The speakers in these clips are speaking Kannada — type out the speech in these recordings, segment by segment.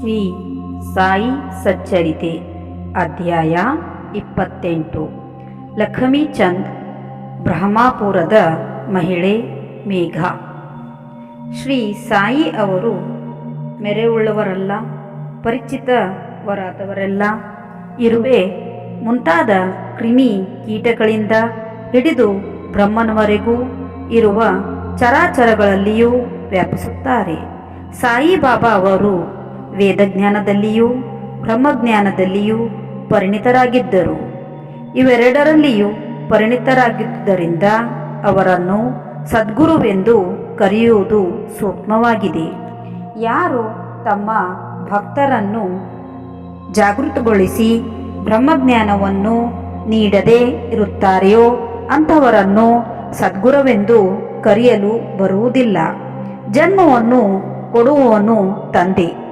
ಶ್ರೀ ಸಾಯಿ ಸಚ್ಚರಿತೆ, ಅಧ್ಯಾಯ ಇಪ್ಪತ್ತೆಂಟು. ಲಕ್ಷ್ಮೀಚಂದ್ ಬ್ರಹ್ಮಾಪುರದ ಮಹಿಳೆ ಮೇಘ. ಶ್ರೀ ಸಾಯಿ ಅವರು ಮೆರೆಯುಳ್ಳವರಲ್ಲ, ಪರಿಚಿತವರಾದವರೆಲ್ಲ, ಇರುವೆ ಮುಂತಾದ ಕ್ರಿಮಿ ಕೀಟಗಳಿಂದ ಹಿಡಿದು ಬ್ರಹ್ಮನವರೆಗೂ ಇರುವ ಚರಾಚರಗಳಲ್ಲಿಯೂ ವ್ಯಾಪಿಸುತ್ತಾರೆ. ಸಾಯಿಬಾಬಾ ಅವರು ವೇದಜ್ಞಾನದಲ್ಲಿಯೂ ಬ್ರಹ್ಮಜ್ಞಾನದಲ್ಲಿಯೂ ಪರಿಣಿತರಾಗಿದ್ದರು. ಇವೆರಡರಲ್ಲಿಯೂ ಪರಿಣಿತರಾಗಿದ್ದುದರಿಂದ ಅವರನ್ನು ಸದ್ಗುರುವೆಂದು ಕರೆಯುವುದು ಸೂಕ್ಷ್ಮವಾಗಿದೆ. ಯಾರು ತಮ್ಮ ಭಕ್ತರನ್ನು ಜಾಗೃತಗೊಳಿಸಿ ಬ್ರಹ್ಮಜ್ಞಾನವನ್ನು ನೀಡದೇ ಇರುತ್ತಾರೆಯೋ ಅಂಥವರನ್ನು ಸದ್ಗುರುವೆಂದು ಕರೆಯಲು ಬರುವುದಿಲ್ಲ. ಜನ್ಮವನ್ನು ಕೊಡುವವನು ತಂದೆ.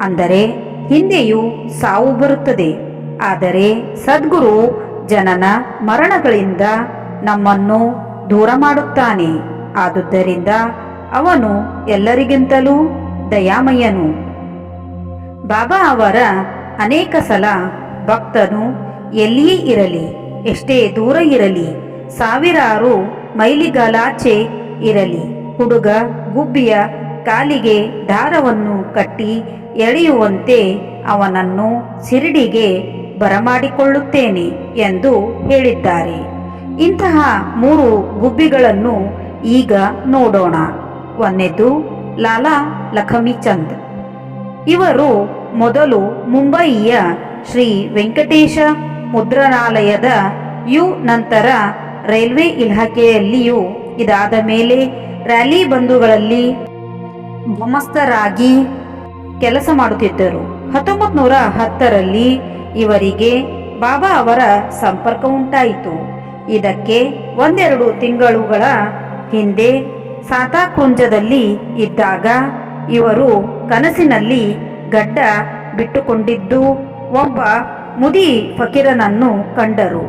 ಅಂದರೆ ಹಿಂದೆಯೂ ಸಾವು ಬರುತ್ತದೆ. ಆದರೆ ಸದ್ಗುರು ಜನನ ಮರಣಗಳಿಂದ ನಮ್ಮನ್ನು ದೂರ ಮಾಡುತ್ತಾನೆ. ಆದುದರಿಂದ ಅವನು ಎಲ್ಲರಿಗಿಂತಲೂ ದಯಾಮಯನು. ಬಾಬಾ ಅವರ ಅನೇಕ ಸಲ ಭಕ್ತನು ಎಲ್ಲಿಯೇ ಇರಲಿ, ಎಷ್ಟೇ ದೂರ ಇರಲಿ, ಸಾವಿರಾರು ಮೈಲಿಗಾಲಾಚೆ ಇರಲಿ, ಹುಡುಗ ಗುಬ್ಬಿಯ ಕಾಲಿಗೆ ದಾರವನ್ನು ಕಟ್ಟಿ ಎಳೆಯುವಂತೆ ಅವನನ್ನು ಸಿರಿಡಿಗೆ ಬರಮಾಡಿಕೊಳ್ಳುತ್ತೇನೆ ಎಂದು ಹೇಳಿದ್ದಾರೆ. ಇಂತಹ ಮೂರು ಗುಬ್ಬಿಗಳನ್ನು ಈಗ ನೋಡೋಣ. ಒಂದೆದು ಲಾಲಾ ಲಖಮಿಚಂದ್ ಇವರು ಮೊದಲು ಮುಂಬಯಿಯ ಶ್ರೀ ವೆಂಕಟೇಶ ಮುದ್ರಣಾಲಯದ ಯು ನಂತರ ರೈಲ್ವೆ ಇಲಾಖೆಯಲ್ಲಿಯೂ ಇದಾದ ಮೇಲೆ ರ್ಯಾಲಿ ಬಂಧುಗಳಲ್ಲಿ ಗುಮಸ್ತರಾಗಿ ಕೆಲಸ ಮಾಡುತ್ತಿದ್ದರು. ಹತ್ತೊಂಬತ್ತು ನೂರ ಹತ್ತರಲ್ಲಿ ಇವರಿಗೆ ಬಾಬಾ ಅವರ ಸಂಪರ್ಕ ಉಂಟಾಯಿತು. ಇದಕ್ಕೆ ಒಂದೆರಡು ತಿಂಗಳುಗಳ ಹಿಂದೆ ಸಾತಾಕುಂಜದಲ್ಲಿ ಇದ್ದಾಗ ಇವರು ಕನಸಿನಲ್ಲಿ ಗಡ್ಡ ಬಿಟ್ಟುಕೊಂಡಿದ್ದು ಒಬ್ಬ ಮುದಿ ಫಕೀರನನ್ನು ಕಂಡರು.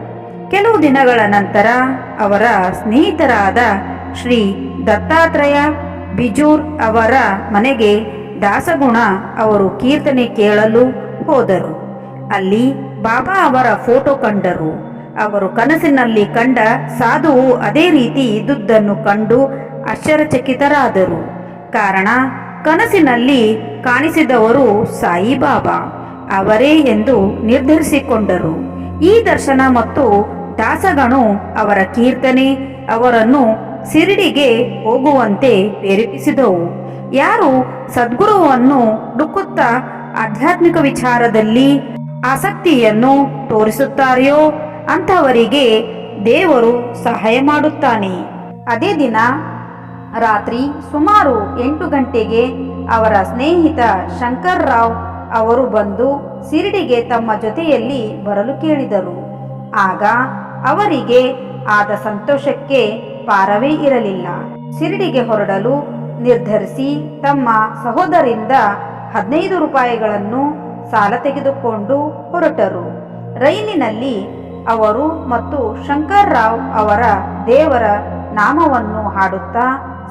ಕೆಲವು ದಿನಗಳ ನಂತರ ಅವರ ಸ್ನೇಹಿತರಾದ ಶ್ರೀ ದತ್ತಾತ್ರೇಯ ಬಿಜೂರ್ ಅವರ ಮನೆಗೆ ದಾಸಗುಣ ಅವರು ಕೀರ್ತನೆ ಕೇಳಲು ಹೋದರು. ಅಲ್ಲಿ ಬಾಬಾ ಅವರ ಫೋಟೋ ಕಂಡರು. ಅವರು ಕನಸಿನಲ್ಲಿ ಕಂಡ ಸಾಧುವು ಅದೇ ರೀತಿ ಇದ್ದುದನ್ನು ಕಂಡು ಆಶ್ಚರ್ಯಚಕಿತರಾದರು. ಕಾರಣ, ಕನಸಿನಲ್ಲಿ ಕಾಣಿಸಿದವರು ಸಾಯಿಬಾಬಾ ಅವರೇ ಎಂದು ನಿರ್ಧರಿಸಿಕೊಂಡರು. ಈ ದರ್ಶನ ಮತ್ತು ದಾಸಗಣು ಅವರ ಕೀರ್ತನೆ ಅವರನ್ನು ಸಿರಿಡಿಗೆ ಹೋಗುವಂತೆ ಪ್ರೇರೇಪಿಸಿದವು. ಯಾರು ಸದ್ಗುರುವನ್ನು ಹುಡುಕುತ್ತಾ ಆಧ್ಯಾತ್ಮಿಕ ವಿಚಾರದಲ್ಲಿ ಆಸಕ್ತಿಯನ್ನು ತೋರಿಸುತ್ತಾರೆಯೋ ಅಂಥವರಿಗೆ ದೇವರು ಸಹಾಯ ಮಾಡುತ್ತಾನೆ. ಅದೇ ದಿನ ರಾತ್ರಿ ಸುಮಾರು ಎಂಟು ಗಂಟೆಗೆ ಅವರ ಸ್ನೇಹಿತ ಶಂಕರ್ ರಾವ್ ಅವರು ಬಂದು ಸಿರಿಡಿಗೆ ತಮ್ಮ ಜೊತೆಯಲ್ಲಿ ಬರಲು ಕೇಳಿದರು. ಆಗ ಅವರಿಗೆ ಆದ ಸಂತೋಷಕ್ಕೆ ಪಾರವೇ ಇರಲಿಲ್ಲ. ಸಿರಿಡಿಗೆ ಹೊರಡಲು ನಿರ್ಧರಿಸಿ ತಮ್ಮ ಸಹೋದರಿಂದ ಹದಿನೈದು ರೂಪಾಯಿಗಳನ್ನು ಸಾಲ ತೆಗೆದುಕೊಂಡು ಹೊರಟರು. ರೈಲಿನಲ್ಲಿ ಅವರು ಮತ್ತು ಶಂಕರ್ ರಾವ್ ಅವರ ದೇವರ ನಾಮವನ್ನು ಹಾಡುತ್ತಾ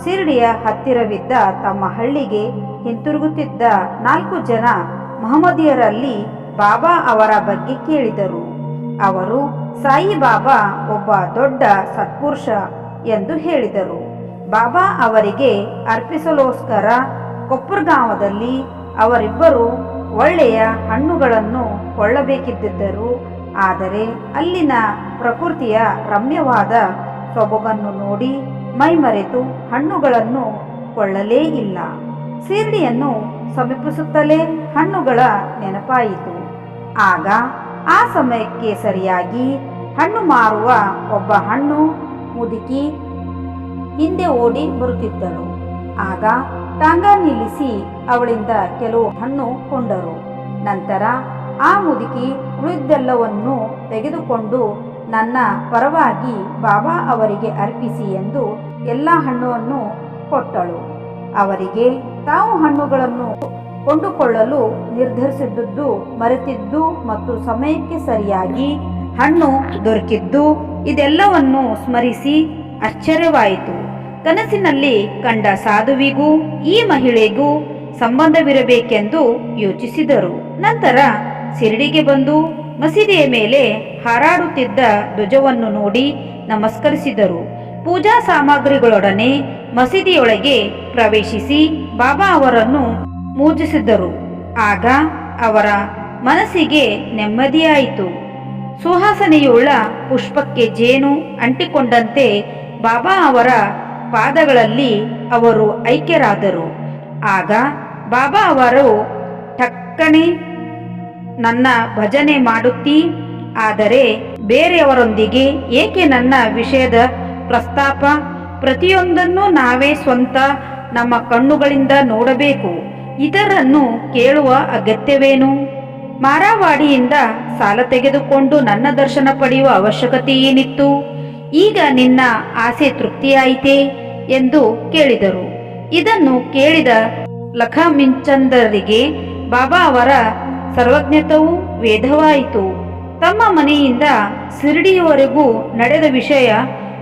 ಶಿರಡಿಯ ಹತ್ತಿರವಿದ್ದ ತಮ್ಮ ಹಳ್ಳಿಗೆ ಹಿಂತಿರುಗುತ್ತಿದ್ದ ನಾಲ್ಕು ಜನ ಮಹಮ್ಮದಿಯರಲ್ಲಿ ಬಾಬಾ ಅವರ ಬಗ್ಗೆ ಕೇಳಿದರು. ಅವರು, ಸಾಯಿಬಾಬಾ, ಒಬ್ಬ ದೊಡ್ಡ ಸತ್ಪುರುಷ ಎಂದು ಹೇಳಿದರು. ಬಾಬಾ ಅವರಿಗೆ ಅರ್ಪಿಸಲೋಸ್ಕರ ಕೊಪ್ಪರ್ಗಾಂವದಲ್ಲಿ ಅವರಿಬ್ಬರು ಒಳ್ಳೆಯ ಹಣ್ಣುಗಳನ್ನು ಕೊಳ್ಳಬೇಕಿದ್ದರು ಆದರೆ ಅಲ್ಲಿನ ಪ್ರಕೃತಿಯ ರಮ್ಯವಾದ ಸೊಬಗನ್ನು ನೋಡಿ ಮೈಮರೆತು ಹಣ್ಣುಗಳನ್ನು ಕೊಳ್ಳಲೇ ಇಲ್ಲ. ಸೀರ್ಡಿಯನ್ನು ಸಮೀಪಿಸುತ್ತಲೇ ಹಣ್ಣುಗಳ ನೆನಪಾಯಿತು. ಆಗ ಆ ಸಮಯಕ್ಕೆ ಸರಿಯಾಗಿ ಹಣ್ಣು ಮಾರುವ ಒಬ್ಬ ಹಣ್ಣು ಮುದುಕಿ ಹಿಂದೆ ಓಡಿ ಬರುತ್ತಿದ್ದಳು. ಆಗ ಟಾಂಗ ನಿಲ್ಲಿಸಿ ಅವಳಿಂದ ಕೆಲವು ಹಣ್ಣು ಕೊಂಡರು. ನಂತರ ಆ ಮುದುಕಿ ಉಳಿದೆಲ್ಲವನ್ನು ತೆಗೆದುಕೊಂಡು ನನ್ನ ಪರವಾಗಿ ಬಾಬಾ ಅವರಿಗೆ ಅರ್ಪಿಸಿ ಎಂದು ಎಲ್ಲ ಹಣ್ಣನ್ನು ಕೊಟ್ಟಳು. ಅವರಿಗೆ ತಾವು ಹಣ್ಣುಗಳನ್ನು ಕೊಂಡುಕೊಳ್ಳಲು ನಿರ್ಧರಿಸಿದ್ದು ಮರೆತಿದ್ದು ಮತ್ತು ಸಮಯಕ್ಕೆ ಸರಿಯಾಗಿ ಹಣ್ಣು ದೊರಕಿದ್ದು ಇದೆಲ್ಲವನ್ನು ಸ್ಮರಿಸಿ ಆಶ್ಚರ್ಯವಾಯಿತು. ಕನಸಿನಲ್ಲಿ ಕಂಡ ಸಾಧುವಿಗೂ ಈ ಮಹಿಳೆಗೂ ಸಂಬಂಧವಿರಬೇಕೆಂದು ಯೋಚಿಸಿದರು. ನಂತರ ಶಿರಡಿಗೆ ಬಂದು ಮಸೀದಿಯ ಮೇಲೆ ಹಾರಾಡುತ್ತಿದ್ದ ಧ್ವಜವನ್ನು ನೋಡಿ ನಮಸ್ಕರಿಸಿದರು. ಪೂಜಾ ಸಾಮಗ್ರಿಗಳೊಡನೆ ಮಸೀದಿಯೊಳಗೆ ಪ್ರವೇಶಿಸಿ ಬಾಬಾ ಅವರನ್ನು ಮೂಜಿಸಿದರು ಆಗ ಅವರ ಮನಸ್ಸಿಗೆ ನೆಮ್ಮದಿಯಾಯಿತು. ಸುಹಾಸನೆಯುಳ್ಳ ಪುಷ್ಪಕ್ಕೆ ಜೇನು ಅಂಟಿಕೊಂಡಂತೆ ಬಾಬಾ ಅವರ ಪಾದಗಳಲ್ಲಿ ಅವರು ಐಕ್ಯರಾದರು. ಆಗ ಬಾಬಾ ಅವರು ಟಕ್ಕನೆ ನನ್ನ ಭಜನೆ ಮಾಡುತ್ತಿ, ಆದರೆ ಬೇರೆಯವರೊಂದಿಗೆ ಏಕೆ ನನ್ನ ವಿಷಯದ ಪ್ರಸ್ತಾಪ? ಪ್ರತಿಯೊಂದನ್ನು ನಾವೇ ಸ್ವಂತ ನಮ್ಮ ಕಣ್ಣುಗಳಿಂದ ನೋಡಬೇಕು. ಇದರನ್ನು ಕೇಳುವ ಅಗತ್ಯವೇನು? ಮಾರಾವಾಡಿಯಿಂದ ಸಾಲ ತೆಗೆದುಕೊಂಡು ನನ್ನ ದರ್ಶನ ಪಡೆಯುವ ಅವಶ್ಯಕತೆ ಏನಿತ್ತು ಈಗ ನಿನ್ನ ಆಸೆ ತೃಪ್ತಿಯಾಯಿತೆ? ಎಂದು ಕೇಳಿದರು. ಇದನ್ನು ಕೇಳಿದ ಲಖಮಿಂಚಂದರಿಗೆ ಬಾಬಾ ಅವರ ಸರ್ವಜ್ಞತವೂ ವೇದವಾಯಿತು ತಮ್ಮ ಮನೆಯಿಂದ ಶಿರಡಿಯವರೆಗೂ ನಡೆದ ವಿಷಯ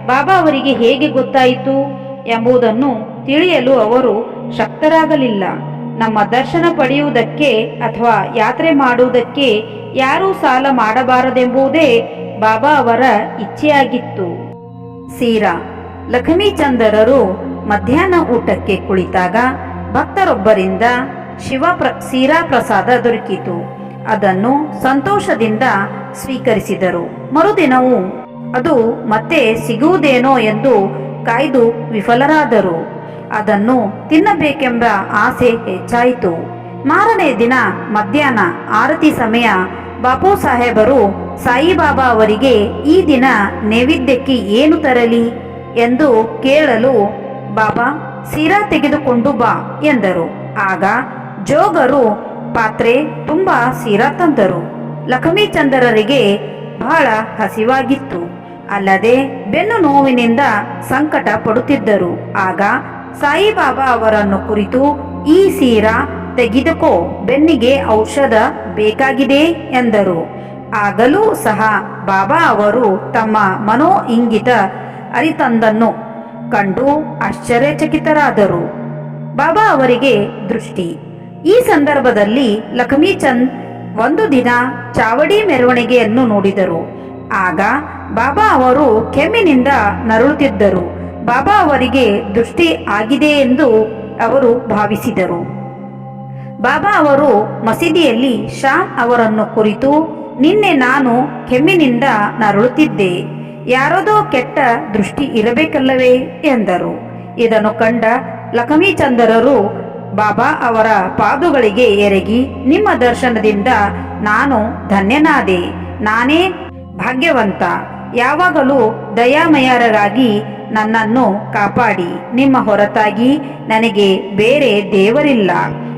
ಬಾಬಾ ಅವರಿಗೆ ಹೇಗೆ ಗೊತ್ತಾಯಿತು ಎಂಬುದನ್ನು ತಿಳಿಯಲು ಅವರು ಶಕ್ತರಾಗಲಿಲ್ಲ. ನಮ್ಮ ದರ್ಶನ ಪಡೆಯುವುದಕ್ಕೆ ಅಥವಾ ಯಾತ್ರೆ ಮಾಡುವುದಕ್ಕೆ ಯಾರೂ ಸಾಲ ಮಾಡಬಾರದೆಂಬುದೇ ಬಾಬಾ ಅವರ ಇಚ್ಛೆಯಾಗಿತ್ತು. ಸೀರಾ, ಲಕ್ಷ್ಮೀಚಂದರರು ಮಧ್ಯಾಹ್ನ ಊಟಕ್ಕೆ ಕುಳಿತಾಗ ಭಕ್ತರೊಬ್ಬರಿಂದ ಶಿವ ಪ್ರ, ಸೀರಾ ಪ್ರಸಾದ ದೊರಕಿತು. ಅದನ್ನು ಸಂತೋಷದಿಂದ ಸ್ವೀಕರಿಸಿದರು. ಮರುದಿನವೂ ಅದು ಮತ್ತೆ ಸಿಗುವುದೇನೋ ಎಂದು ಕಾಯ್ದು ವಿಫಲರಾದರು. ಅದನ್ನು ತಿನ್ನಬೇಕೆಂಬ ಆಸೆ ಹೆಚ್ಚಾಯಿತು. ಮಾರನೇ ದಿನ ಮಧ್ಯಾಹ್ನ ಆರತಿ ಸಮಯ ಬಾಪು ಸಾಹೇಬರು ಸಾಯಿಬಾಬಾ ಅವರಿಗೆ, ಈ ದಿನ ನೈವೇದ್ಯಕ್ಕೆ ಏನು ತರಲಿ? ಎಂದು ಕೇಳಲು, ಬಾಬಾ, ಸೀರಾ ತೆಗೆದುಕೊಂಡು ಬಾ, ಎಂದರು. ಆಗ ಜೋಗರು, ಪಾತ್ರೆ, ತುಂಬ ಸೀರಾ ತಂದರು. ಲಕ್ಷ್ಮೀಚಂದ್ರರಿಗೆ ಬಹಳ ಹಸಿವಾಗಿತ್ತು. ಅಲ್ಲದೆ ಬೆನ್ನು ನೋವಿನಿಂದ ಸಂಕಟ ಪಡುತ್ತಿದ್ದರು. ಆಗ ಸಾಯಿಬಾಬಾ ಅವರನ್ನು ಕುರಿತು ಈ ಸೀರಾ ತೆಗೆದುಕೋ, ಬೆನ್ನಿಗೆ ಔಷಧ ಬೇಕಾಗಿದೆ ಎಂದರು. ಆಗಲೂ ಸಹ ಬಾಬಾ ಅವರು ತಮ್ಮ ಮನೋ ಇಂಗಿತ ಅರಿತಂದನ್ನು ಕಂಡು ಆಶ್ಚರ್ಯಚಕಿತರಾದರು. ಬಾಬಾ ಅವರಿಗೆ ದೃಷ್ಟಿ. ಈ ಸಂದರ್ಭದಲ್ಲಿ ಲಕ್ಷ್ಮೀಚಂದ್ ಒಂದು ದಿನ ಚಾವಡಿ ಮೆರವಣಿಗೆಯನ್ನು ನೋಡಿದರು. ಆಗ ಬಾಬಾ ಅವರು ಕೆಮ್ಮಿನಿಂದ ನರಳುತ್ತಿದ್ದರು. ಬಾಬಾ ಅವರಿಗೆ ದೃಷ್ಟಿ ಆಗಿದೆ ಎಂದು ಅವರು ಭಾವಿಸಿದರು. ಬಾಬಾ ಅವರು ಮಸೀದಿಯಲ್ಲಿ ಶ್ಯಾಮ್ ಅವರನ್ನು ಕುರಿತು, ನಿನ್ನೆ ನಾನು ಕೆಮ್ಮಿನಿಂದ ನರಳುತ್ತಿದ್ದೆ, ಯಾರದೋ ಕೆಟ್ಟ ದೃಷ್ಟಿ ಇರಬೇಕಲ್ಲವೇ? ಎಂದರು. ಇದನ್ನು ಕಂಡ ಲಕ್ಷ್ಮೀಚಂದರರು ಬಾಬಾ ಅವರ ಪಾದುಗಳಿಗೆ ಎರಗಿ, ನಿಮ್ಮ ದರ್ಶನದಿಂದ ನಾನು ಧನ್ಯನಾದೆ, ನಾನೇ ಭಾಗ್ಯವಂತ. ಯಾವಾಗಲೂ ದಯಾಮಯರಾಗಿ ನನ್ನನ್ನು ಕಾಪಾಡಿ. ನಿಮ್ಮ ಹೊರತಾಗಿ ನನಗೆ ಬೇರೆ ದೇವರಿಲ್ಲ.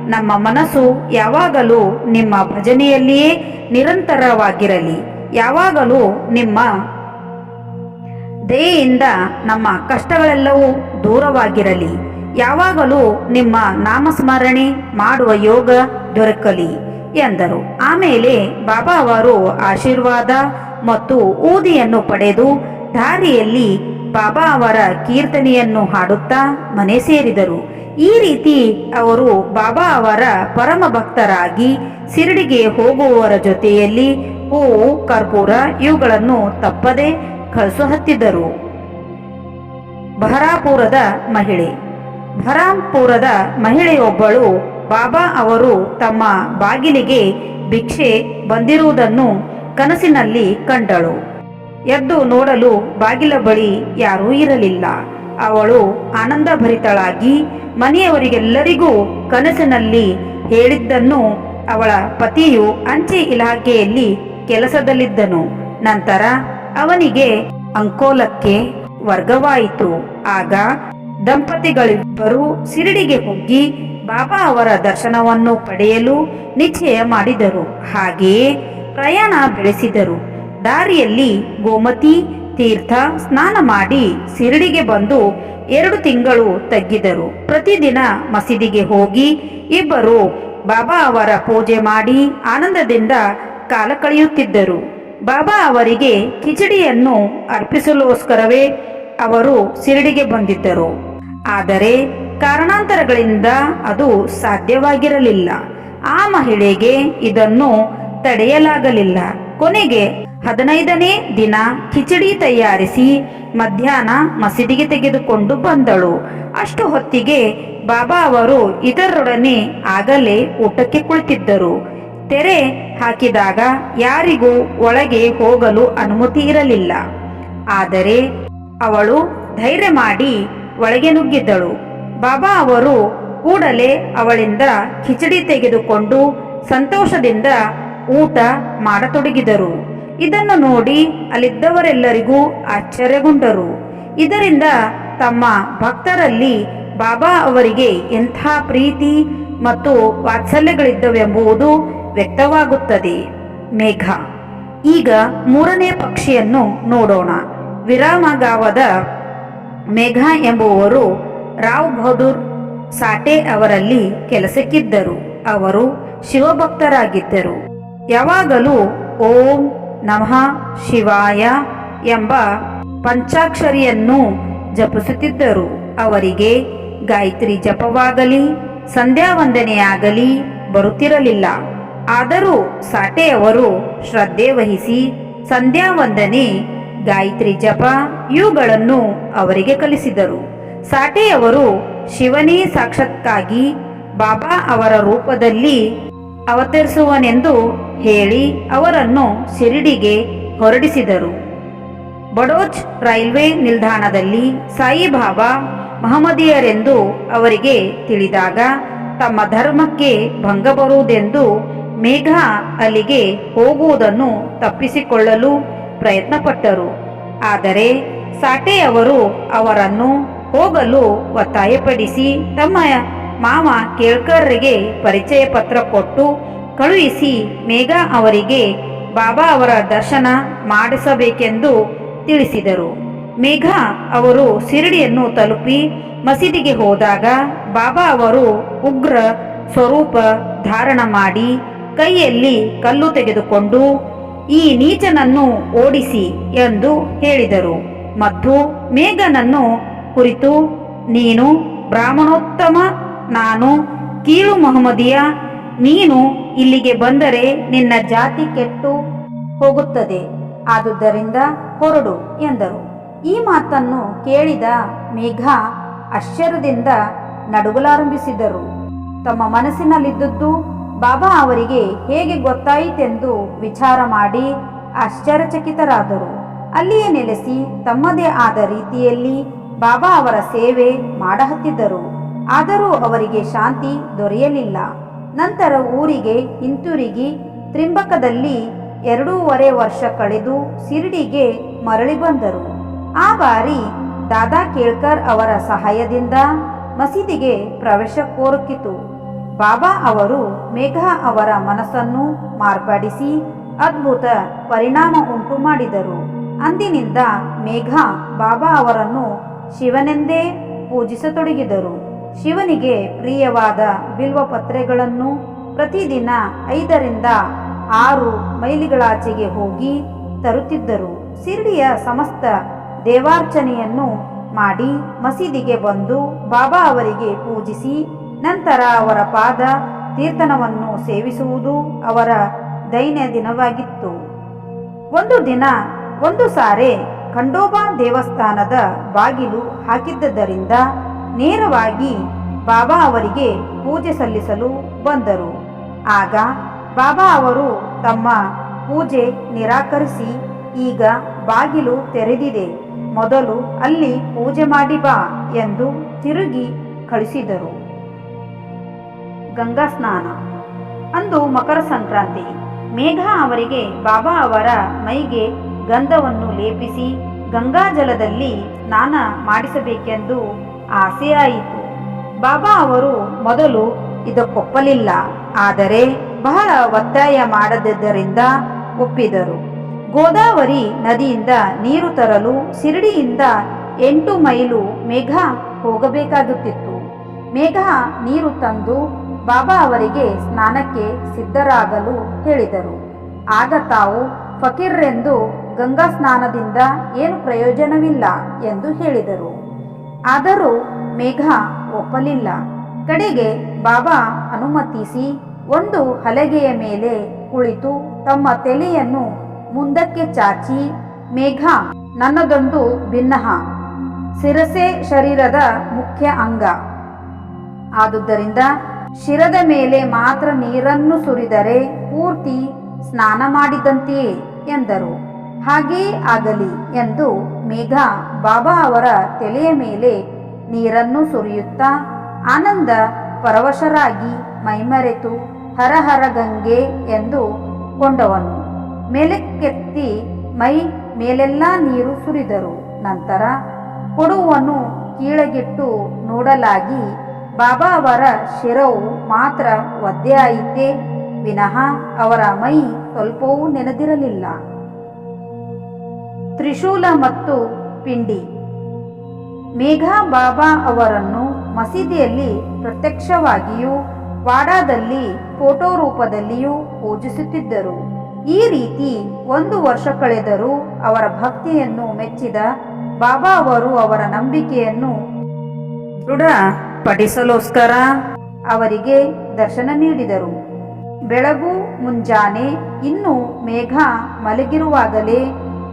ನಮ್ಮ ಮನಸ್ಸು ಯಾವಾಗಲೂ ನಿಮ್ಮ ಭಜನೆಯಲ್ಲಿಯೇ ನಿರಂತರವಾಗಿರಲಿ. ಯಾವಾಗಲೂ ನಿಮ್ಮ ದಯೆಯಿಂದ ನಮ್ಮ ಕಷ್ಟಗಳೆಲ್ಲವೂ ದೂರವಾಗಿರಲಿ. ಯಾವಾಗಲೂ ನಿಮ್ಮ ನಾಮಸ್ಮರಣೆ ಮಾಡುವ ಯೋಗ ದೊರಕಲಿ ಎಂದರು. ಆಮೇಲೆ ಬಾಬಾ ಅವರು ಆಶೀರ್ವಾದ ಮತ್ತು ಊದಿಯನ್ನು ಪಡೆದು ದಾರಿಯಲ್ಲಿ ಬಾಬಾ ಅವರ ಕೀರ್ತನೆಯನ್ನು ಹಾಡುತ್ತಾ ಮನೆ ಸೇರಿದರು. ಈ ರೀತಿ ಅವರು ಬಾಬಾ ಅವರ ಪರಮ ಭಕ್ತರಾಗಿ ಸಿರಡಿಗೆ ಹೋಗುವವರ ಜೊತೆಯಲ್ಲಿ ಹೂವು, ಕರ್ಪೂರ ಇವುಗಳನ್ನು ತಪ್ಪದೆ ಕಳಿಸುಹತ್ತಿದ್ದರು ಬಹರಾಪುರದ ಮಹಿಳೆ. ಬಹರಾಂಪುರದ ಮಹಿಳೆಯೊಬ್ಬಳು ಬಾಬಾ ಅವರು ತಮ್ಮ ಬಾಗಿಲಿಗೆ ಭಿಕ್ಷೆ ಬಂದಿರುವುದನ್ನು ಕನಸಿನಲ್ಲಿ ಕಂಡಳು. ಎದ್ದು ನೋಡಲು ಬಾಗಿಲ ಬಳಿ ಯಾರೂ ಇರಲಿಲ್ಲ. ಅವಳು ಆನಂದಭರಿತಳಾಗಿ ಮನೆಯವರಿಗೆಲ್ಲರಿಗೂ ಕನಸಿನಲ್ಲಿ ಹೇಳಿದ್ದನ್ನು ಅವಳ ಪತಿಯು ಅಂಚೆ ಇಲಾಖೆಯಲ್ಲಿ ಕೆಲಸದಲ್ಲಿದ್ದನು. ನಂತರ ಅವನಿಗೆ ಅಂಕೋಲಕ್ಕೆ ವರ್ಗವಾಯಿತು. ಆಗ ದಂಪತಿಗಳಿಬ್ಬರು ಸಿರಿಡಿಗೆ ಹೋಗಿ ಬಾಬಾ ಅವರ ದರ್ಶನವನ್ನು ಪಡೆಯಲು ನಿಶ್ಚಯ ಮಾಡಿದರು. ಹಾಗೆಯೇ ಪ್ರಯಾಣ ಬೆಳೆಸಿದರು. ದಾರಿಯಲ್ಲಿ ಗೋಮತಿ ತೀರ್ಥ ಸ್ನಾನ ಮಾಡಿ ಸಿರಿಡಿಗೆ ಬಂದು ಎರಡು ತಿಂಗಳು ತಗ್ಗಿದರು. ಪ್ರತಿದಿನ ಮಸೀದಿಗೆ ಹೋಗಿ ಇಬ್ಬರು ಬಾಬಾ ಅವರ ಪೂಜೆ ಮಾಡಿ ಆನಂದದಿಂದ ಕಾಲ ಕಳೆಯುತ್ತಿದ್ದರು. ಬಾಬಾ ಅವರಿಗೆ ಕಿಚಡಿಯನ್ನು ಅರ್ಪಿಸಲೋಸ್ಕರವೇ ಅವರು ಶಿರಡಿಗೆ ಬಂದಿದ್ದರು. ಆದರೆ ಕಾರಣಾಂತರಗಳಿಂದ ಅದು ಸಾಧ್ಯವಾಗಿರಲಿಲ್ಲ. ಆ ಮಹಿಳೆಗೆ ಇದನ್ನು ತಡೆಯಲಾಗಲಿಲ್ಲ. ಕೊನೆಗೆ ಹದಿನೈದನೇ ದಿನ ಕಿಚಡಿ ತಯಾರಿಸಿ ಮಧ್ಯಾಹ್ನ ಮಸೀದಿಗೆ ತೆಗೆದುಕೊಂಡು ಬಂದಳು. ಅಷ್ಟು ಹೊತ್ತಿಗೆ ಬಾಬಾ ಅವರು ಇದರೊಡನೆ ಆಗಲೇ ಊಟಕ್ಕೆ ಕುಳಿತಿದ್ದರು. ತೆರೆ ಹಾಕಿದಾಗ ಯಾರಿಗೂ ಒಳಗೆ ಹೋಗಲು ಅನುಮತಿ ಇರಲಿಲ್ಲ. ಆದರೆ ಅವಳು ಧೈರ್ಯ ಮಾಡಿ ಒಳಗೆ ನುಗ್ಗಿದ್ದಳು. ಬಾಬಾ ಅವರು ಕೂಡಲೇ ಅವಳಿಂದ ಕಿಚಡಿ ತೆಗೆದುಕೊಂಡು ಸಂತೋಷದಿಂದ ಊಟ ಮಾಡತೊಡಗಿದರು. ಇದನ್ನು ನೋಡಿ ಅಲ್ಲಿದ್ದವರೆಲ್ಲರಿಗೂ ಆಶ್ಚರ್ಯಗೊಂಡರು. ಇದರಿಂದ ತಮ್ಮ ಭಕ್ತರಲ್ಲಿ ಬಾಬಾ ಅವರಿಗೆ ಎಂಥ ಪ್ರೀತಿ ಮತ್ತು ವಾತ್ಸಲ್ಯಗಳಿದ್ದವೆಂಬುದು ವ್ಯಕ್ತವಾಗುತ್ತದೆ. ಮೇಘ. ಈಗ ಮೂರನೇ ಪಕ್ಷಿಯನ್ನು ನೋಡೋಣ. ವಿರಾಮಗಾವದ ಮೇಘ ಎಂಬುವರು ರಾವ್ ಬಹದ್ದೂರ್ ಸಾಟೆ ಅವರಲ್ಲಿ ಕೆಲಸಕ್ಕಿದ್ದರು. ಅವರು ಶಿವಭಕ್ತರಾಗಿದ್ದರು. ಯಾವಾಗಲೂ ಓಂ ನಮಃ ಶಿವಾಯ ಎಂಬ ಪಂಚಾಕ್ಷರಿಯನ್ನು ಜಪಿಸುತ್ತಿದ್ದರು. ಅವರಿಗೆ ಗಾಯತ್ರಿ ಜಪವಾಗಲಿ ಸಂಧ್ಯಾ ವಂದನೆಯಾಗಲಿ ಬರುತ್ತಿರಲಿಲ್ಲ. ಆದರೂ ಸಾಟೆಯವರು ಶ್ರದ್ಧೆ ವಹಿಸಿ ಸಂಧ್ಯಾ ವಂದನೆ ಗಾಯತ್ರಿ ಜಪ ಇವುಗಳನ್ನು ಅವರಿಗೆ ಕಲಿಸಿದರು. ಸಾಟೆಯವರು ಶಿವನೇ ಸಾಕ್ಷಾತ್ಕಾಗಿ ಬಾಬಾ ಅವರ ರೂಪದಲ್ಲಿ ಅವತರಿಸುವನೆಂದು ಹೇಳಿ ಅವರನ್ನು ಶಿರಡಿಗೆ ಹೊರಡಿಸಿದರು. ಬಡೋಚ್ ರೈಲ್ವೆ ನಿಲ್ದಾಣದಲ್ಲಿ ಸಾಯಿಬಾಬಾ ಮಹಮ್ಮದಿಯರೆಂದು ಅವರಿಗೆ ತಿಳಿದಾಗ ತಮ್ಮ ಧರ್ಮಕ್ಕೆ ಭಂಗ ಬರುವುದೆಂದು ಮೇಘಾ ಅಲ್ಲಿಗೆ ಹೋಗುವುದನ್ನು ತಪ್ಪಿಸಿಕೊಳ್ಳಲು ಪ್ರಯತ್ನಪಟ್ಟರು. ಆದರೆ ಸಾಟೆಯವರು ಅವರನ್ನು ಹೋಗಲು ಒತ್ತಾಯಪಡಿಸಿ ತಮ್ಮ ಮಾವ ಕೇಳ್ಕರ್ರಿಗೆ ಪರಿಚಯ ಪತ್ರ ಕೊಟ್ಟು ಕಳುಹಿಸಿ ಮೇಘ ಅವರಿಗೆ, ಬಾಬಾ ಅವರ ದರ್ಶನ ಮಾಡಿಸಬೇಕೆಂದು ತಿಳಿಸಿದರು. ಮೇಘ ಅವರು ಶಿರಡಿಯನ್ನು ತಲುಪಿ ಮಸೀದಿಗೆ ಹೋದಾಗ ಬಾಬಾ ಅವರು ಉಗ್ರ ಸ್ವರೂಪ ಧಾರಣ ಮಾಡಿ ಕೈಯಲ್ಲಿ ಕಲ್ಲು ತೆಗೆದುಕೊಂಡು, ಈ ನೀಚನನ್ನು ಓಡಿಸಿ ಎಂದು ಹೇಳಿದರು. ಮತ್ತು ಮೇಘನನ್ನು ಕುರಿತು, ನೀನು ಬ್ರಾಹ್ಮಣೋತ್ತಮ, ನಾನು ಕೀಳು ಮೊಹಮ್ಮದಿಯ ನೀನು ಇಲ್ಲಿಗೆ ಬಂದರೆ ನಿನ್ನ ಜಾತಿ ಕೆಟ್ಟು ಹೋಗುತ್ತದೆ. ಆದುದರಿಂದ ಹೊರಡು ಎಂದರು. ಈ ಮಾತನ್ನು ಕೇಳಿದ ಮೇಘ ಆಶ್ಚರ್ಯದಿಂದ ನಡುಗಲಾರಂಭಿಸಿದರು. ತಮ್ಮ ಮನಸ್ಸಿನಲ್ಲಿದ್ದದ್ದು ಬಾಬಾ ಅವರಿಗೆ ಹೇಗೆ ಗೊತ್ತಾಯಿತೆಂದು ವಿಚಾರ ಮಾಡಿ ಆಶ್ಚರ್ಯಚಕಿತರಾದರು. ಅಲ್ಲಿಯೇ ನೆಲೆಸಿ ತಮ್ಮದೇ ಆದ ರೀತಿಯಲ್ಲಿ ಬಾಬಾ ಅವರ ಸೇವೆ ಮಾಡಹತ್ತಿದ್ದರು. ಆದರೂ ಅವರಿಗೆ ಶಾಂತಿ ದೊರೆಯಲಿಲ್ಲ. ನಂತರ ಊರಿಗೆ, ಹಿಂತಿರುಗಿ ತ್ರಿಂಬಕದಲ್ಲಿ ಎರಡೂವರೆ ವರ್ಷ ಕಳೆದು ಶಿರಡಿಗೆ ಮರಳಿ ಬಂದರು. ಆ ಬಾರಿ ದಾದಾ ಕೇಳ್ಕರ್ ಅವರ ಸಹಾಯದಿಂದ ಮಸೀದಿಗೆ ಪ್ರವೇಶ ಕೋರುಕಿತು ಬಾಬಾ ಅವರು ಮೇಘ ಅವರ ಮನಸ್ಸನ್ನು ಮಾರ್ಪಡಿಸಿ ಅದ್ಭುತ ಪರಿಣಾಮ ಉಂಟು ಮಾಡಿದರು. ಅಂದಿನಿಂದ ಮೇಘ ಬಾಬಾ ಅವರನ್ನು ಶಿವನೆಂದೇ ಪೂಜಿಸತೊಡಗಿದರು. ಶಿವನಿಗೆ ಪ್ರಿಯವಾದ ಬಿಲ್ವಪತ್ರೆಗಳನ್ನು ಪ್ರತಿದಿನ ಐದರಿಂದ ಆರು ಮೈಲಿಗಳಾಚೆಗೆ ಹೋಗಿ ತರುತ್ತಿದ್ದರು. ಶಿರ್ಡಿಯ ಸಮಸ್ತ ದೇವಾರ್ಚನೆಯನ್ನು ಮಾಡಿ ಮಸೀದಿಗೆ ಬಂದು ಬಾಬಾ ಅವರಿಗೆ ಪೂಜಿಸಿ, ನಂತರ ಅವರ ಪಾದ ತೀರ್ಥನವನ್ನು ಸೇವಿಸುವುದು ಅವರ ದೈನ್ಯ ದಿನವಾಗಿತ್ತು. ಒಂದು ದಿನ ಒಂದು ಸಾರೆ ಖಂಡೋಬಾ ದೇವಸ್ಥಾನದ ಬಾಗಿಲು ಹಾಕಿದ್ದರಿಂದ ನೇರವಾಗಿ ಬಾಬಾ ಅವರಿಗೆ ಪೂಜೆ ಸಲ್ಲಿಸಲು ಬಂದರು. ಆಗ ಬಾಬಾ ಅವರು ತಮ್ಮ ಪೂಜೆ ನಿರಾಕರಿಸಿ, ಈಗ ಬಾಗಿಲು ತೆರೆದಿದೆ, ಮೊದಲು ಅಲ್ಲಿ ಪೂಜೆ ಮಾಡಿ ಬಾ ಎಂದು ತಿರುಗಿ ಕಳಿಸಿದರು ಗಂಗಾ ಸ್ನಾನ. ಅಂದು ಮಕರ ಸಂಕ್ರಾಂತಿ. ಮೇಘ ಅವರಿಗೆ ಬಾಬಾ ಅವರ ಮೈಗೆ ಗಂಧವನ್ನು ಲೇಪಿಸಿ ಗಂಗಾಜಲದಲ್ಲಿ ಸ್ನಾನ ಮಾಡಿಸಬೇಕೆಂದು ಆಸೆಯಾಯಿತು. ಬಾಬಾ ಅವರು ಮೊದಲು ಇದಕ್ಕೊಪ್ಪಲಿಲ್ಲ, ಆದರೆ ಬಹಳ ಒತ್ತಾಯ ಮಾಡದಿದ್ದರಿಂದ ಒಪ್ಪಿದರು. ಗೋದಾವರಿ ನದಿಯಿಂದ ನೀರು ತರಲು ಶಿರಡಿಯಿಂದ ಎಂಟು ಮೈಲು ಮೇಘ ಹೋಗಬೇಕಾಗುತ್ತಿತ್ತು. ಮೇಘ ನೀರು ತಂದು ಬಾಬಾ ಅವರಿಗೆ ಸ್ನಾನಕ್ಕೆ ಸಿದ್ಧರಾಗಲು ಹೇಳಿದರು. ಆಗ ತಾವು ಫಕೀರ್ರೆಂದು ಗಂಗಾ ಸ್ನಾನದಿಂದ ಏನು ಪ್ರಯೋಜನವಿಲ್ಲ ಎಂದು ಹೇಳಿದರು. ಆದರೂ ಮೇಘ ಒಪ್ಪಲಿಲ್ಲ. ಕಡೆಗೆ ಬಾಬಾ ಅನುಮತಿಸಿ ಒಂದು ಹಲಗೆಯ ಮೇಲೆ ಕುಳಿತು ತಮ್ಮ ತಲೆಯನ್ನು ಮುಂದಕ್ಕೆ ಚಾಚಿ, ಮೇಘ, ನನ್ನದೊಂದು ಭಿನ್ನಹ ಶಿರಸೆ ಶರೀರದ ಮುಖ್ಯ ಅಂಗ. ಆದುದರಿಂದ ಶಿರದ ಮೇಲೆ ಮಾತ್ರ ನೀರನ್ನು ಸುರಿದರೆ ಪೂರ್ತಿ ಸ್ನಾನ ಮಾಡಿದಂತೆಯೇ? ಎಂದರು. ಹಾಗೇ ಆಗಲಿ ಎಂದು ಮೇಘ, ಬಾಬಾ ಅವರ ತಲೆಯ ಮೇಲೆ ನೀರನ್ನು ಸುರಿಯುತ್ತಾ ಆನಂದ ಪರವಶರಾಗಿ ಮೈಮರೆತು ಹರ ಹರ ಗಂಗೆ ಎಂದು ಕೊಂಡವನು. ಮೇಲಕ್ಕೆತ್ತಿ ಮೈ ಮೇಲೆಲ್ಲ ನೀರು ಸುರಿದರು. ನಂತರ ಕೊಡುವನು ಕೀಳಗಿಟ್ಟು ನೋಡಲಾಗಿ ಬಾಬಾ ಅವರ ಶಿರವು ಮಾತ್ರ ಒದ್ದೆಯಾಯಿತೇ ವಿನಃ ಅವರ ಮೈ ಸ್ವಲ್ಪವೂ ನೆನೆದಿರಲಿಲ್ಲ. ತ್ರಿಶೂಲ ಮತ್ತು ಪಿಂಡಿ. ಮೇಘಾ ಬಾಬಾ ಅವರನ್ನು ಮಸೀದಿಯಲ್ಲಿ ಪ್ರತ್ಯಕ್ಷವಾಗಿಯೂ ವಾಡಾದಲ್ಲಿ ಫೋಟೋ ರೂಪದಲ್ಲಿಯೂ ಪೂಜಿಸುತ್ತಿದ್ದರು. ಈ ರೀತಿ ಒಂದು ವರ್ಷ ಕಳೆದರೂ ಅವರ ಭಕ್ತಿಯನ್ನು ಮೆಚ್ಚಿದ ಬಾಬಾ ಅವರು ಅವರ ನಂಬಿಕೆಯನ್ನು ದೃಢಪಡಿಸಲೋಸ್ಕರ ಅವರಿಗೆ ದರ್ಶನ ನೀಡಿದರು. ಬೆಳಗು ಮುಂಜಾನೆ ಇನ್ನು ಮೇಘ ಮಲಗಿರುವಾಗಲೇ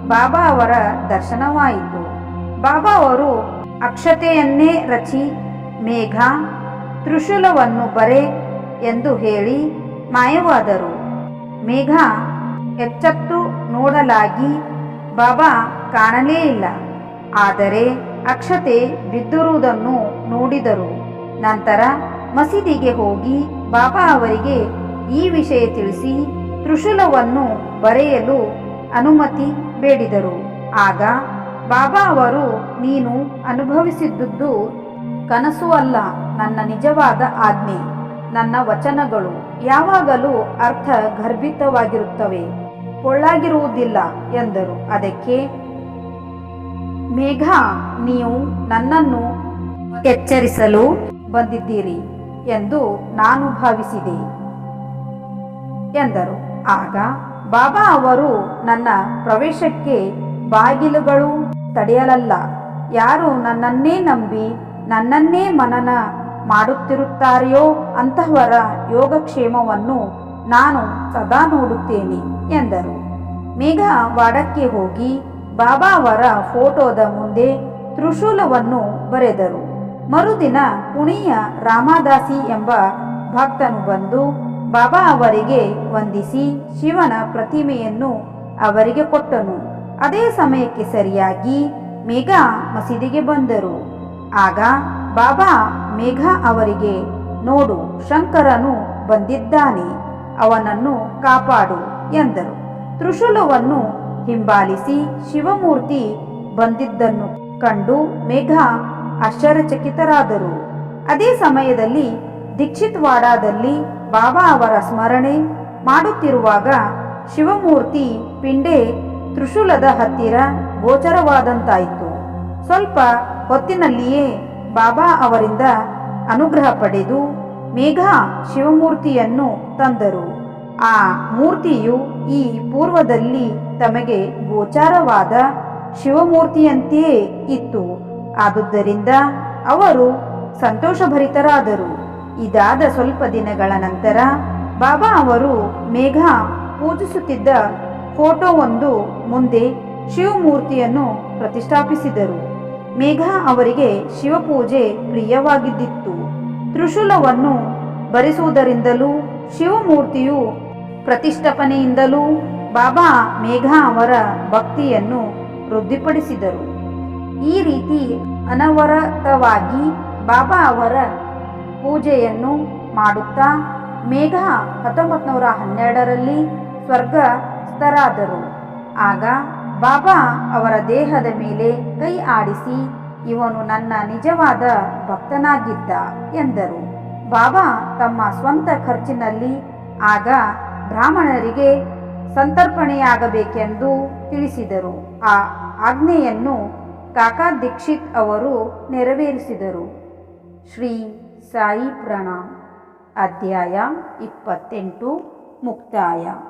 ಬಾಬಾ ಅವರ ದರ್ಶನವಾಯಿತು. ಬಾಬಾ ಅವರು ಅಕ್ಷತೆಯನ್ನೇ ರಚಿ, ಮೇಘ, ತ್ರಿಶೂಲವನ್ನು ಬರೆ ಎಂದು ಹೇಳಿ ಮಾಯವಾದರು. ಮೇಘ, ಎಚ್ಚತ್ತು ನೋಡಲಾಗಿ ಬಾಬಾ ಕಾಣಲೇ ಇಲ್ಲ. ಆದರೆ ಅಕ್ಷತೆ ಬಿದ್ದಿರುವುದನ್ನು ನೋಡಿದರು. ನಂತರ ಮಸೀದಿಗೆ ಹೋಗಿ ಬಾಬಾ ಅವರಿಗೆ ಈ ವಿಷಯ ತಿಳಿಸಿ, ತ್ರಿಶೂಲವನ್ನು ಬರೆಯಲು ಅನುಮತಿ ಬೇಡಿದರು. ಆಗ ಬಾಬಾ ಅವರು, ನೀನು ಅನುಭವಿಸಿದ್ದುದು ಕನಸು ಅಲ್ಲ, ನನ್ನ ನಿಜವಾದ ಆಜ್ಞೆ, ನನ್ನ ವಚನಗಳು ಯಾವಾಗಲೂ ಅರ್ಥ ಗರ್ಭಿತವಾಗಿರುತ್ತವೆ ಪೊಳ್ಳಾಗಿರುವುದಿಲ್ಲ ಎಂದರು. ಅದಕ್ಕೆ, ಮೇಘ, ನೀವು ನನ್ನನ್ನು ಎಚ್ಚರಿಸಲು ಬಂದಿದ್ದೀರಿ ಎಂದು ನಾನು ಭಾವಿಸಿದೆ ಎಂದರು. ಆಗ ಬಾಬಾ ಅವರು ನನ್ನ ಪ್ರವೇಶಕ್ಕೆ ಬಾಗಿಲುಗಳು ತಡೆಯಲಲ್ಲ. ಯಾರು ನನ್ನನ್ನೇ ನಂಬಿ ನನ್ನನ್ನೇ ಮನನ ಮಾಡುತ್ತಿರುತ್ತಾರೆಯೋ ಅಂತಹವರ ಯೋಗಕ್ಷೇಮವನ್ನು ನಾನು ಸದಾ ನೋಡುತ್ತೇನೆ, ಎಂದರು. ಮೇಘ ವಾಡಕ್ಕೆ ಹೋಗಿ ಬಾಬಾ ಅವರ ಫೋಟೋದ ಮುಂದೆ ತ್ರಿಶೂಲವನ್ನು ಬರೆದರು. ಮರುದಿನ ಪುಣೆಯ ರಾಮದಾಸಿ ಎಂಬ ಭಕ್ತನು ಬಂದು ಬಾಬಾ ಅವರಿಗೆ ವಂದಿಸಿ ಶಿವನ ಪ್ರತಿಮೆಯನ್ನು ಅವರಿಗೆ ಕೊಟ್ಟನು. ಅದೇ ಸಮಯಕ್ಕೆ ಸರಿಯಾಗಿ ಮೇಘ ಮಸೀದಿಗೆ ಬಂದರು. ಆಗ ಬಾಬಾ ಮೇಘ ಅವರಿಗೆ, ನೋಡು, ಶಂಕರನು ಬಂದಿದ್ದಾನೆ, ಅವನನ್ನು ಕಾಪಾಡು ಎಂದರು. ತ್ರಿಶೂಲವನ್ನು ಹಿಂಬಾಲಿಸಿ ಶಿವಮೂರ್ತಿ ಬಂದಿದ್ದನ್ನು ಕಂಡು ಮೇಘ ಆಶ್ಚರ್ಯಚಕಿತರಾದರು. ಅದೇ ಸಮಯದಲ್ಲಿ ದೀಕ್ಷಿತ್ ವಾಡಾದಲ್ಲಿ ಬಾಬಾ ಅವರ ಸ್ಮರಣೆ ಮಾಡುತ್ತಿರುವಾಗ ಶಿವಮೂರ್ತಿ ಪಿಂಡೆ ತ್ರಿಶೂಲದ ಹತ್ತಿರ ಗೋಚರವಾದಂತಾಯಿತು. ಸ್ವಲ್ಪ ಹೊತ್ತಿನಲ್ಲಿಯೇ ಬಾಬಾ ಅವರಿಂದ ಅನುಗ್ರಹ ಪಡೆದು ಮೇಘ ಶಿವಮೂರ್ತಿಯನ್ನು ತಂದರು. ಆ ಮೂರ್ತಿಯು ಈ ಪೂರ್ವದಲ್ಲಿ ತಮಗೆ ಗೋಚಾರವಾದ ಶಿವಮೂರ್ತಿಯಂತೆಯೇ ಇತ್ತು. ಆದುದರಿಂದ ಅವರು ಸಂತೋಷಭರಿತರಾದರು. ಇದಾದ ಸ್ವಲ್ಪ ದಿನಗಳ ನಂತರ ಬಾಬಾ ಅವರು ಮೇಘ ಪೂಜಿಸುತ್ತಿದ್ದ ಫೋಟೋವೊಂದು ಮುಂದೆ ಶಿವಮೂರ್ತಿಯನ್ನು ಪ್ರತಿಷ್ಠಾಪಿಸಿದರು. ಮೇಘ ಅವರಿಗೆ ಶಿವಪೂಜೆ ಪ್ರಿಯವಾಗಿದ್ದಿತ್ತು. ತ್ರಿಶೂಲವನ್ನು ಭರಿಸುವುದರಿಂದಲೂ ಶಿವಮೂರ್ತಿಯು ಪ್ರತಿಷ್ಠಾಪನೆಯಿಂದಲೂ ಬಾಬಾ ಮೇಘ ಅವರ ಭಕ್ತಿಯನ್ನು ವೃದ್ಧಿಪಡಿಸಿದರು. ಈ ರೀತಿ ಅನವರತವಾಗಿ ಬಾಬಾ ಅವರ ಪೂಜೆಯನ್ನು ಮಾಡುತ್ತಾ ಮೇಘ ಹತ್ತೊಂಬತ್ತು ನೂರ ಹನ್ನೆರಡರಲ್ಲಿ ಸ್ವರ್ಗಸ್ಥರಾದರು. ಆಗ ಬಾಬಾ ಅವರ ದೇಹದ ಮೇಲೆ ಕೈ ಆಡಿಸಿ, ಇವನು ನನ್ನ ನಿಜವಾದ ಭಕ್ತನಾಗಿದ್ದ ಎಂದರು. ಬಾಬಾ ತಮ್ಮ ಸ್ವಂತ ಖರ್ಚಿನಲ್ಲಿ ಆಗ ಬ್ರಾಹ್ಮಣರಿಗೆ ಸಂತರ್ಪಣೆಯಾಗಬೇಕೆಂದು ತಿಳಿಸಿದರು. ಆ ಆಜ್ಞೆಯನ್ನು ಕಾಕಾ ದೀಕ್ಷಿತ್ ಅವರು ನೆರವೇರಿಸಿದರು. ಶ್ರೀ ಸಾಯಿ ಪ್ರಣಾಮ್. ಅಧ್ಯಾಯ ಇಪ್ಪತ್ತೆಂಟು ಮುಕ್ತಾಯ.